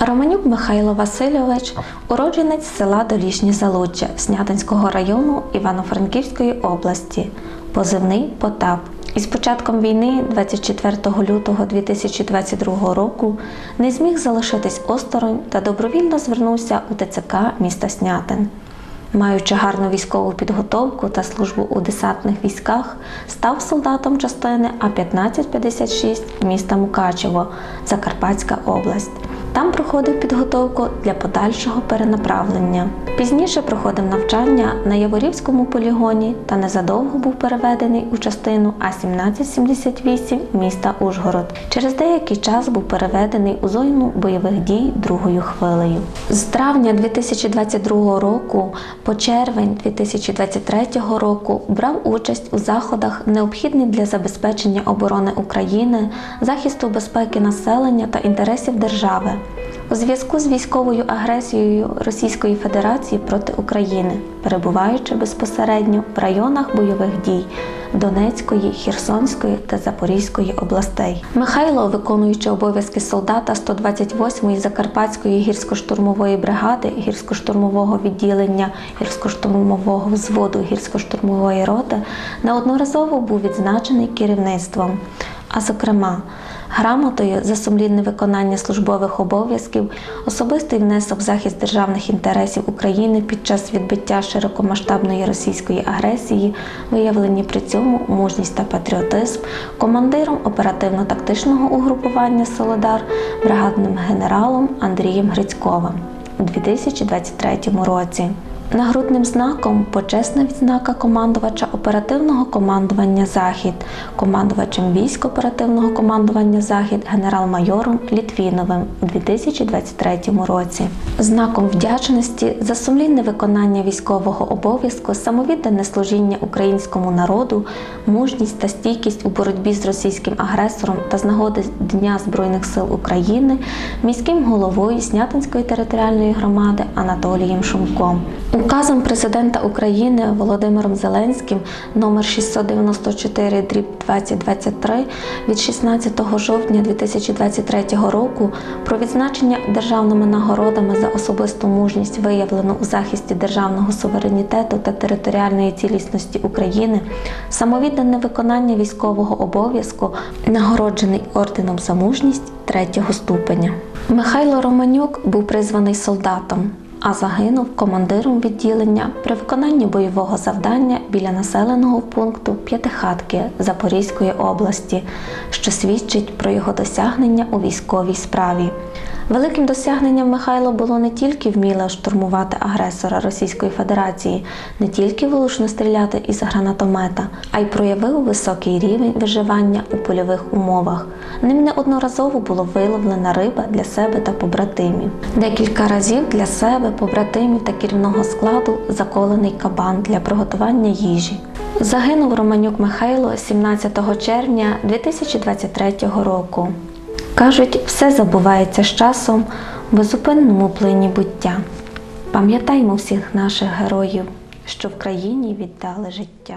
Романюк Михайло Васильович, уродженець села Долішні Залуджя Снятинського району Івано-Франківської області, позивний Потап. Із початком війни, 24 лютого 2022 року, не зміг залишитись осторонь та добровільно звернувся у ТЦК міста Снятин. Маючи гарну військову підготовку та службу у десантних військах, став солдатом частини А-1556 міста Мукачево, Закарпатська область. Там проходив підготовку для подальшого перенаправлення. Пізніше проходив навчання на Яворівському полігоні та незадовго був переведений у частину А-1778 міста Ужгород. Через деякий час був переведений у зону бойових дій другою хвилею. З травня 2022 року по червень 2023 року брав участь у заходах, необхідних для забезпечення оборони України, захисту безпеки населення та інтересів держави. У зв'язку з військовою агресією Російської Федерації проти України, перебуваючи безпосередньо в районах бойових дій Донецької, Херсонської та Запорізької областей. Михайло, виконуючи обов'язки солдата 128-ї Закарпатської гірсько-штурмової бригади, гірсько-штурмового відділення, гірсько-штурмового взводу, гірсько-штурмової роти, неодноразово був відзначений керівництвом. А зокрема, грамотою за сумлінне виконання службових обов'язків, особистий внесок в захист державних інтересів України під час відбиття широкомасштабної російської агресії, виявлені при цьому мужність та патріотизм, командиром оперативно-тактичного угрупування Солодар, бригадним генералом Андрієм Грицьковим у 2023 році. Нагрудним знаком почесна відзнака командувача оперативного командування Захід, командувачем військ оперативного командування Захід генерал-майором Літвіновим у 2023 році. Знаком вдячності за сумлінне виконання військового обов'язку, самовіддане служіння українському народу, мужність та стійкість у боротьбі з російським агресором та з нагоди Дня Збройних сил України міським головою Снятинської територіальної громади Анатолієм Шумком. Указом президента України Володимиром Зеленським номер 694 дріб 2023 від 16 жовтня 2023 року про відзначення державними нагородами за особисту мужність виявлену у захисті державного суверенітету та територіальної цілісності України, самовіддане виконання військового обов'язку, нагороджений орденом за мужність третього ступеня. Михайло Романюк був призваний солдатом а загинув командиром відділення при виконанні бойового завдання біля населеного пункту П'ятихатки Запорізької області, що свідчить про його досягнення у військовій справі. Великим досягненням Михайло було не тільки вміло штурмувати агресора Російської Федерації, не тільки влучно стріляти із гранатомета, а й проявив високий рівень виживання у польових умовах. Ним неодноразово було виловлена риба для себе та побратимів. Декілька разів для себе, побратимів та керівного складу заколений кабан для приготування їжі. Загинув Романюк Михайло 17 червня 2023 року. Кажуть, все забувається з часом в безупинному плині буття. Пам'ятаймо всіх наших героїв, що в країні віддали життя.